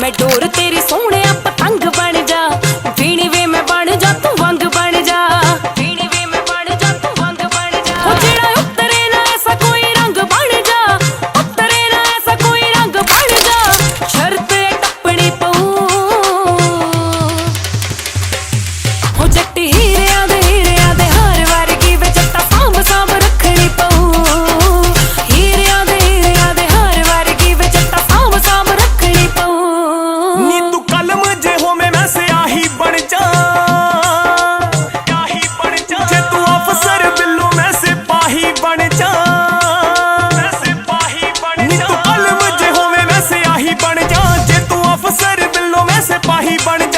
ਮੈਂ ਡੋਰ ਤੇਰੀ ਸੋਹਣੀ सिपाही बन